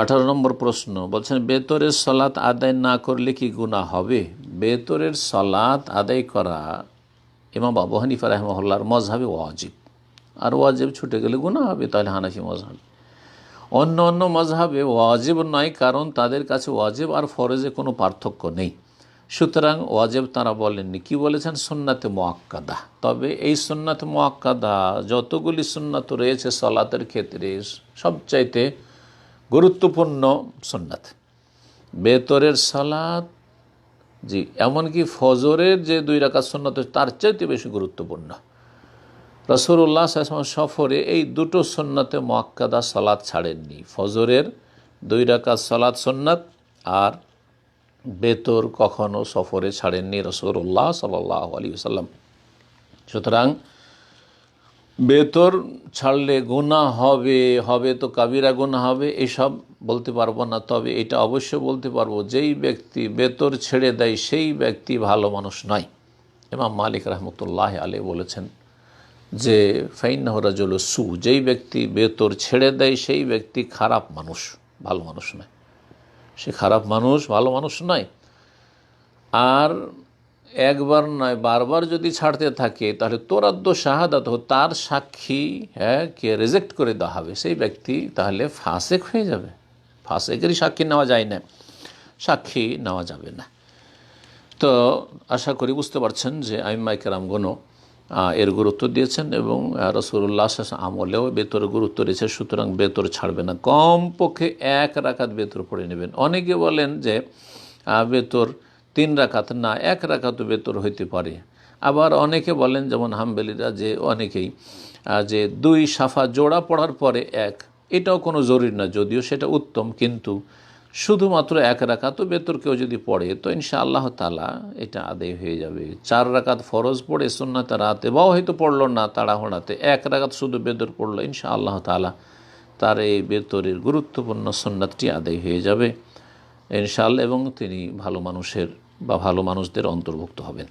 আঠারো নম্বর প্রশ্ন বলছেন, বেতরের সলাৎ আদায় না করলে কি গুণা হবে? বেতরের সলাৎ আদায় করা ইমাম আবু হানিফা রহমহল্লার মজহাবে ওয়াজিব। আর ওয়াজিব ছুটে গেলে গুণা হবে, তাহলে হানাফি মজহাব অন্য অন্য মজহাবে ওয়াজিব নয়, কারণ তাদের কাছে ওয়াজিব আর ফরজে কোনো পার্থক্য নেই। সুতরাং ওয়াজেব তারা বলেননি। কি বলেছেন? সুন্নাতে মোয়াক্কাদা তবে এই সুন্নাতে মোয়াক্কাদা যতগুলি সুন্নাত রয়েছে সলাতের ক্ষেত্রে, সবচাইতে গুরুত্বপূর্ণ সুন্নাত। বেতরের সালাত, জি, এমনকি ফজরের যে দুই রাখা সুন্নত তার চাইতে বেশি গুরুত্বপূর্ণ। রসুল্লাহ সফরে এই দুটো সন্ন্যতে মোয়াক্কাদা সালাদ ছাড়েননি। ফজরের দুই রাকাত সালাদ সন্ন্যত আর বেতর কখনো সফরে ছাড়েননি রসুল্লাহ সাল্লাহ আলী সাল্লাম সুতরাং বেতর ছাড়লে গোনা হবে হবে তো কাবিরা গোনা হবে, এসব বলতে পারব না। তবে এটা অবশ্য বলতে পারব, যেই ব্যক্তি বেতর ছেড়ে দেয়, সেই ব্যক্তি ভালো মানুষ নয়। ইমাম মালিক রহমতুল্লাহ আলী বলেছেন যে, ফাইন্নাহ রাজল সু, যেই ব্যক্তি বেতর ছেড়ে দেয়, সেই ব্যক্তি খারাপ মানুষ, ভালো মানুষ নয়। সে খারাপ মানুষ, ভালো মানুষ নয়। আর একবার নয়, বারবার যদি ছাড়তে থাকে, তাহলে তোরাদ্দ শাহাদাত তার সাক্ষী হ্যাঁ কে রেজেক্ট করে দেওয়া হবে, সেই ব্যক্তি তাহলে ফাঁসেক হয়ে যাবে। ফাঁসেকেরই সাক্ষী নেওয়া যায় না, সাক্ষী নেওয়া যাবে না। তো আশা করি বুঝতে পারছেন যে আইম্মাই কেরামগণও এর গুরুত্ব দিয়েছেন এবং রসুল্লাহ আমলেও বেতর গুরুত্ব রয়েছে সুতরাং বেতর ছাড়বে না। কমপক্ষে এক রাখাত বেতর পড়ে নেবেন। অনেকে বলেন যে বেতর তিন রাকাত না, এক রাকাত বেতর হইতে পারে। আবার অনেকে বলেন, যেমন হামবেলিরা, যে অনেকেই যে দুই সাফা জোড়া পড়ার পরে এক, এটাও কোনো জরুরি না, যদিও সেটা উত্তম, কিন্তু শুধুমাত্র এক রাকাত বেতর কেউ যদি পড়ে, তো ইনশা আল্লাহ তালা এটা আদায় হয়ে যাবে। চার রাকাত ফরজ পড়ে সুন্নাতে রাতে বা হয়তো পড়ল না, তাড়াহোড়াতে এক রাকাত শুধু বেতর পড়ল ইনশা আল্লাহ তালা তার এই বেতরের গুরুত্বপূর্ণ সুন্নাতটি আদায় হয়ে যাবে, ইনশাআল্লাহ, এবং তিনি ভালো মানুষের বা ভালো মানুষদের অন্তর্ভুক্ত হবেন।